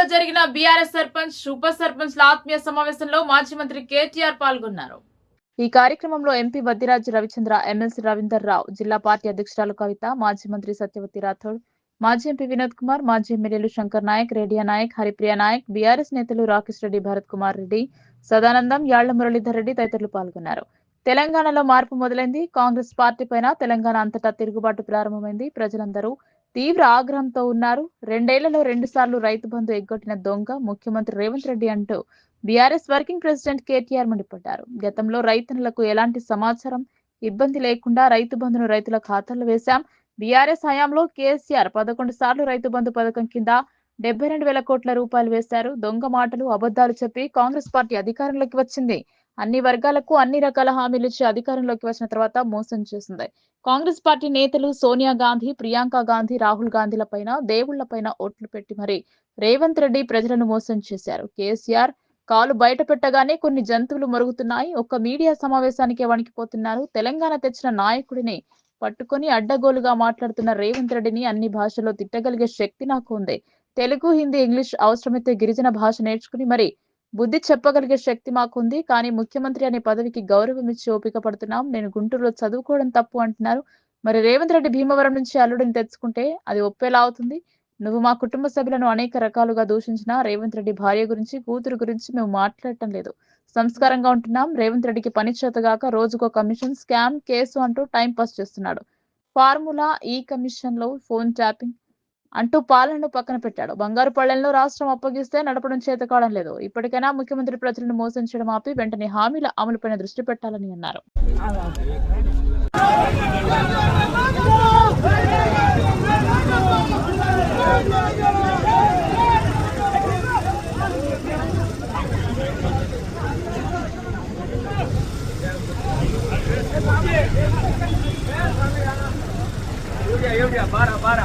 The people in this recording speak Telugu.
మహబూబాబాద్లో జరిగిన బీఆర్ఎస్ సర్పంచ్ ఉప సర్పంచ్ల ఆత్మీయ సమావేశంలో మాజీ మంత్రి కేటీఆర్ పాల్గొన్నారు. ఈ కార్యక్రమంలో ఎంపీ వద్దిరాజ్ రవిచంద్ర ఎమ్మెల్సీ రవీందర్ రావు జిల్లా పార్టీ అధ్యక్షురాలు కవిత మాజీ మంత్రి సత్యవతి రాథోడ్ మాజీ ఎంపీ వినోద్ కుమార్ మాజీ ఎమ్మెల్యేలు శంకర్ నాయక్ రేడియా నాయక్ హరిప్రియ నాయక్ బీఆర్ఎస్ నేతలు రాకేష్ రెడ్డి భరత్ కుమార్ రెడ్డి సదానందం యాళ్ళ మురళీధర్ రెడ్డి తదితరులు పాల్గొన్నారు. తెలంగాణలో మార్పు మొదలైంది. కాంగ్రెస్ పార్టీ పైన తెలంగాణ అంతటా తిరుగుబాటు ప్రారంభమైంది. ప్రజలందరూ తీవ్ర ఆగ్రహంతో ఉన్నారు. రెండేళ్ళలో రెండు సార్లు రైతు బంధు ఎగ్గొట్టిన దొంగ ముఖ్యమంత్రి రేవంత్ రెడ్డి అంటూ బీఆర్ఎస్ వర్కింగ్ ప్రెసిడెంట్ కేటీఆర్ మండిపడ్డారు. గతంలో రైతన్నులకు ఎలాంటి సమాచారం ఇబ్బంది లేకుండా రైతు బంధును రైతుల ఖాతాలు వేశాం. బీఆర్ఎస్ హయాంలో కేసీఆర్ పదకొండు సార్లు రైతు బంధు పథకం కింద డెబ్బై రెండు వేల కోట్ల రూపాయలు వేశారు. దొంగ మాటలు అబద్ధాలు చెప్పి కాంగ్రెస్ పార్టీ అధికారంలోకి వచ్చింది. అన్ని వర్గాలకు అన్ని రకాల హామీలు ఇచ్చి అధికారంలోకి వచ్చిన తర్వాత మోసం చేసింది. కాంగ్రెస్ పార్టీ నేతలు సోనియా గాంధీ ప్రియాంక గాంధీ రాహుల్ గాంధీల పైన దేవుళ్ళ పైన ఓట్లు పెట్టి మరి రేవంత్ రెడ్డి ప్రజలను మోసం చేశారు. కేసీఆర్ కాలు బయట పెట్టగానే కొన్ని జంతువులు మరుగుతున్నాయి. ఒక్క మీడియా సమావేశానికే వణికిపోతున్నారు. తెలంగాణ తెచ్చిన నాయకుడిని పట్టుకొని అడ్డగోలుగా మాట్లాడుతున్న రేవంత్ రెడ్డిని అన్ని భాషల్లో తిట్టగలిగే శక్తి నాకు ఉంది. తెలుగు హిందీ ఇంగ్లీష్ అవసరమైతే గిరిజన భాష నేర్చుకుని మరి బుద్ధి చెప్పగలిగే శక్తి మాకుంది కానీ ముఖ్యమంత్రి అనే పదవికి గౌరవం ఇచ్చి ఓపిక పడుతున్నాం. నేను గుంటూరులో చదువుకోవడం తప్పు అంటున్నారు. మరి రేవంత్ రెడ్డి భీమవరం నుంచి అల్లుడిని తెచ్చుకుంటే అది ఒప్పేలా అవుతుంది? నువ్వు మా కుటుంబ సభ్యులను అనేక రకాలుగా దూషించిన రేవంత్ రెడ్డి భార్య గురించి కూతురు గురించి మేము మాట్లాడటం లేదు. సంస్కారంగా ఉంటున్నాం. రేవంత్ రెడ్డికి పని చేతగాక రోజుకో కమిషన్ స్కామ్ కేసు అంటూ టైం పాస్ చేస్తున్నాడు. ఫార్ములా ఈ కమిషన్లో ఫోన్ ట్యాపింగ్. అంటూ పాలనను పక్కన పెట్టాడు. బంగారు పళ్ళెంలో రాష్ట్రం అప్పగిస్తే నడపడం చేత కావడం లేదు. ఇప్పటికైనా ముఖ్యమంత్రి ప్రజలను మోసించడం ఆపి వెంటనే హామీల అమలుపైన దృష్టి పెట్టాలని అన్నారు. బారా బారా.